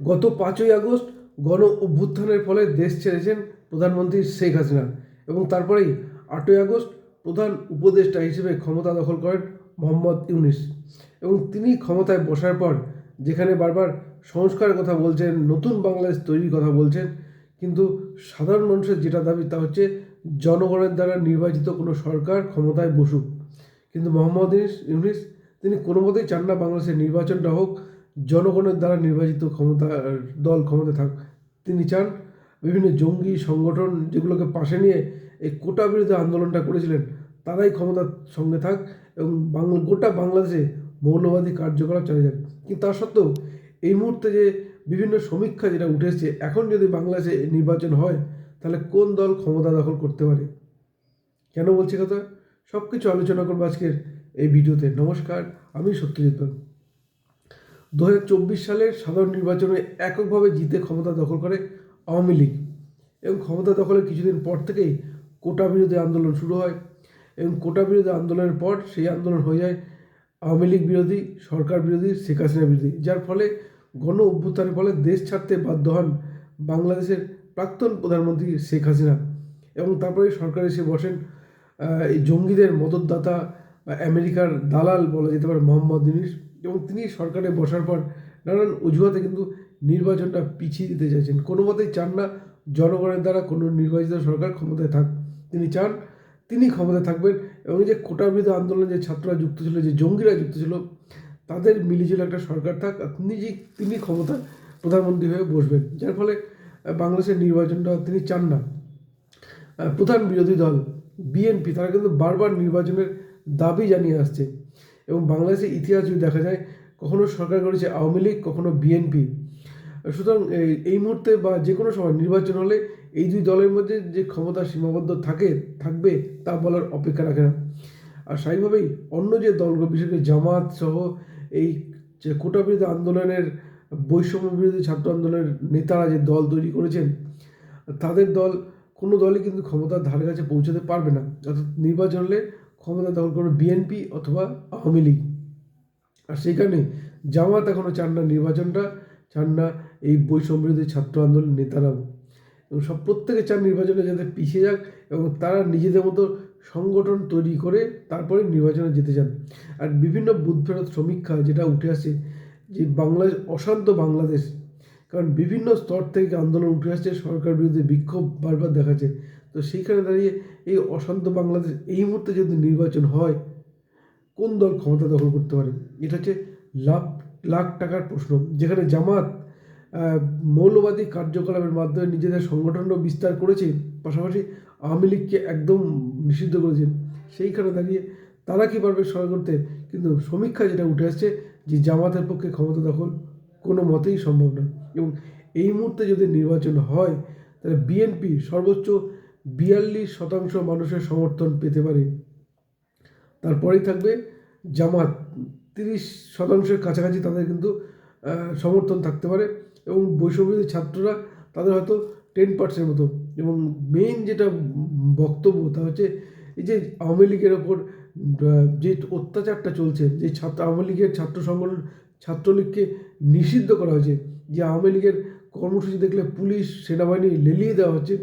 গত পাঁচই আগস্ট গণ অভ্যুত্থানের ফলে দেশ ছেড়েছেন প্রধানমন্ত্রী শেখ হাসিনা এবং তারপরেই আটই আগস্ট প্রধান উপদেষ্টা হিসেবে ক্ষমতা দখল করেন মোহাম্মদ ইউনিস এবং তিনি ক্ষমতায় বসার পর যেখানে বারবার সংস্কারের কথা বলছেন, নতুন বাংলাদেশ তৈরির কথা বলছেন, কিন্তু সাধারণ মানুষের যেটা দাবি তা হচ্ছে জনগণের দ্বারা নির্বাচিত কোনো সরকার ক্ষমতায় বসুক। কিন্তু মোহাম্মদ ইউনিস তিনি কোনো মতেই চান না বাংলাদেশের নির্বাচনটা হোক জনগণের দ্বারা নির্বাচিত ক্ষমতা, দল ক্ষমতায় থাক, তিনি চান বিভিন্ন জঙ্গি সংগঠন যেগুলোকে পাশে নিয়ে এই কোটা বিরোধী আন্দোলনটা করেছিলেন, তারাই ক্ষমতার সঙ্গে থাক এবং বাংলা গোটা বাংলাদেশে মৌলবাদী কার্যকলাপ চালিয়ে যাক। কিন্তু তা সত্ত্বেও এই মুহূর্তে যে বিভিন্ন সমীক্ষা যেটা উঠে এসছে, এখন যদি বাংলাদেশে নির্বাচন হয়, তাহলে কোন দল ক্ষমতা দখল করতে পারে? কেন বলছি কথা? সব কিছু আলোচনা করব আজকের এই ভিডিওতে। নমস্কার, আমি সত্যজিৎ বাবু দু হাজার চব্বিশ সালের সাধারণ নির্বাচনে এককভাবে জিতে ক্ষমতা দখল করে আওয়ামী লীগ এবং ক্ষমতা দখলের কিছুদিন পর থেকেই কোটা বিরোধী আন্দোলন শুরু হয় এবং কোটা বিরোধী আন্দোলনের পর সেই আন্দোলন হয়ে যায় আওয়ামী লীগ বিরোধী, সরকার বিরোধী, শেখ হাসিনা বিরোধী, যার ফলে গণ অভ্যুত্থানের ফলে দেশ ছাড়তে বাধ্য হন বাংলাদেশের প্রাক্তন প্রধানমন্ত্রী শেখ হাসিনা এবং তারপরে সরকার এসে বসেন এই জঙ্গিদের মদতদাতা বা আমেরিকার দালাল বলা যেতে পারে মোহাম্মদ ইউনিস। এবং তিনি সরকারে বসার পর নানান অজুহাতে কিন্তু নির্বাচনটা পিছিয়ে দিতে চাইছেন। কোনো মতেই চান না জনগণের দ্বারা কোনো নির্বাচিত সরকার ক্ষমতায় থাক। তিনি চান তিনি ক্ষমতায় থাকবেন এবং যে কোটা বিরোধী আন্দোলনে যে ছাত্ররা যুক্ত ছিল, যে জঙ্গিরা যুক্ত ছিল, তাদের মিলিজুলে একটা সরকার থাক তিনি যে তিনি ক্ষমতা প্রধানমন্ত্রী হয়ে বসবেন। যার ফলে বাংলাদেশের নির্বাচনটা তিনি চান না। প্রধান বিরোধী দল, বিএনপি, তারা কিন্তু বারবার নির্বাচনের দাবি জানিয়ে আসছে। এবং বাংলাদেশের ইতিহাস যদি দেখা যায়, কখনো সরকার করেছে আওয়ামী লীগ, কখনো বিএনপি সুতরাং এই- মুহূর্তে বা যে কোনো সময় নির্বাচন হলে এই দুই দলের মধ্যে যে ক্ষমতা সীমাবদ্ধ থাকে, থাকবে, তা বলার অপেক্ষা রাখে না। আর স্বাভাবিকভাবেই অন্য যে দলগুলো, বিশেষ করে জামাত সহ এই যে কোটা বিরোধী আন্দোলনের বৈষম্য বিরোধী ছাত্র আন্দোলনের নেতারা যে দল তৈরি করেছেন, তাদের দল, কোনো দলই কিন্তু ক্ষমতার ধারে কাছে পৌঁছাতে পারবে না। অর্থাৎ নির্বাচন হলে ক্ষমতা দখল করবে বিএনপি অথবা আওয়ামী লীগ। আর কারণে জামাত এখনও চান না নির্বাচনটা, চান না এই বৈষম্য বিরোধী ছাত্র আন্দোলন নেতারাও। এবং সব প্রত্যেকে চান নির্বাচনে যাতে পিছিয়ে যাক এবং তারা নিজেদের মতো সংগঠন তৈরি করে তারপরে নির্বাচনে যেতে চান। আর বিভিন্ন বুথ ফেরত সমীক্ষা যেটা উঠে আসে যে বাংলাদেশ অশান্ত বাংলাদেশ। কারণ বিভিন্ন স্তর থেকে আন্দোলন উঠে আসছে, সরকার বিরুদ্ধে বিক্ষোভ বারবার দেখাচ্ছে। তো সেইখানে দাঁড়িয়ে এই অশান্ত বাংলাদেশ এই মুহূর্তে যদি নির্বাচন হয়, কোন দল ক্ষমতা দখল করতে পারে? এটা হচ্ছে লাখ লাখ টাকার প্রশ্ন। যেখানে জামাত মৌলবাদী কার্যকলাপের মাধ্যমে নিজেদের সংগঠনও বিস্তার করেছে, পাশাপাশি আওয়ামী লীগকে একদম নিষিদ্ধ করেছে। সেইখানে দাঁড়িয়ে তারা কি পারবে সহায় করতে? কিন্তু সমীক্ষা যেটা উঠে আসছে যে জামাতের পক্ষে ক্ষমতা দখল কোনো মতেই সম্ভব নয়। এবং এই মুহূর্তে যদি নির্বাচন হয়, তাহলে বিএনপি সর্বোচ্চ বিয়াল্লিশ শতাংশ মানুষের সমর্থন পেতে পারে। তারপরেই থাকবে জামাত। তিরিশ শতাংশের কাছাকাছি তাদের কিন্তু সমর্থন থাকতে পারে এবং বৈষম্যবিরোধী ছাত্ররা তাদের হয়তো টেন পার্সেন্ট মতো। এবং মেইন যেটা বক্তব্য তা হচ্ছে এই যে আওয়ামী লীগের ওপর যে অত্যাচারটা চলছে, যে ছাত্র, আওয়ামী লীগের ছাত্র সংগঠন, ছাত্রলীগকে নিষিদ্ধ করা হয়েছে, যে আওয়ামী লীগের কর্মসূচি দেখলে পুলিশ, সেনাবাহিনী লেলিয়ে দেওয়া হচ্ছে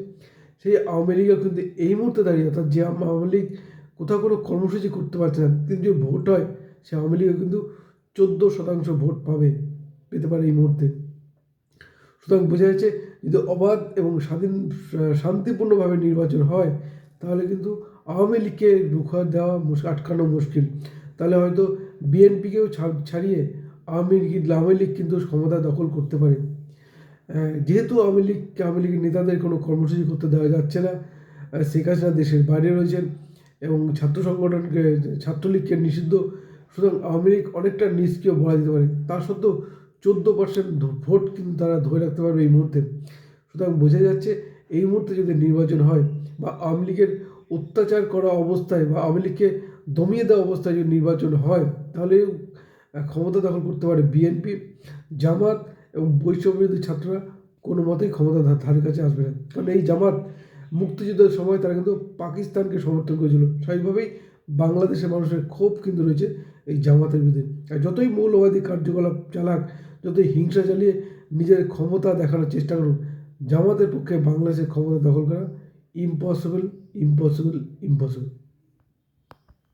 সেই আওয়ামী লীগও কিন্তু এই মুহূর্তে দাঁড়িয়ে অর্থাৎ যে আওয়ামী লীগ কোথাও কোনো কর্মসূচি করতে পারছে না কিন্তু যদি ভোট হয়, সে আওয়ামী লীগও কিন্তু চোদ্দ শতাংশ ভোট পাবে, পেতে পারে এই মুহূর্তে। সুতরাং বোঝা যাচ্ছে, যদি অবাধ এবং স্বাধীন শান্তিপূর্ণভাবে নির্বাচন হয়, তাহলে কিন্তু আওয়ামী লীগকে রুখা দেওয়া আটকানো মুশকিল। তাহলে হয়তো বিএনপিকেও ছাড়িয়ে আওয়ামী লীগ আওয়ামী লীগ কিন্তু ক্ষমতা দখল করতে পারে। যেহেতু আওয়ামী লীগ, আওয়ামী লীগের নেতাদের কোনো কর্মসূচি করতে দেওয়া যাচ্ছে না শেখ হাসিনা দেশের বাইরে রয়েছেন এবং ছাত্র সংগঠনকে, ছাত্রলীগকে নিষিদ্ধ। সুতরাং আওয়ামী লীগ অনেকটা নিষ্ক্রিয় বলা যেতে পারে। তা সত্ত্বেও চোদ্দ পার্সেন্ট ভোট কিন্তু তারা ধরে রাখতে পারবে এই মুহূর্তে। সুতরাং বোঝা যাচ্ছে এই মুহূর্তে যদি নির্বাচন হয় বা আওয়ামী লীগের অত্যাচার করা অবস্থায় বা আওয়ামী লীগকে দমিয়ে দেওয়া অবস্থায় যদি নির্বাচন হয়, তাহলে ক্ষমতা দখল করতে পারে বিএনপি, জামাত এবং বৈষম্যবিরোধী ছাত্ররা কোনো মতেই ক্ষমতা ধা- ধারে কাছে আসবে না। কারণ এই জামাত মুক্তিযুদ্ধের সময় তারা কিন্তু পাকিস্তানকে সমর্থন করেছিল। স্বাভাবিকভাবেই বাংলাদেশের মানুষের ক্ষোভ কিন্তু রয়েছে এই জামাতের বিরুদ্ধে। আর যতই মৌলবাদী কার্যকলাপ চালাক, যতই হিংসা চালিয়ে নিজের ক্ষমতা দেখানোর চেষ্টা করুক, জামাতের পক্ষে বাংলাদেশের ক্ষমতা দখল করা ইম্পসিবল ইম্পসিবল ইম্পসিবল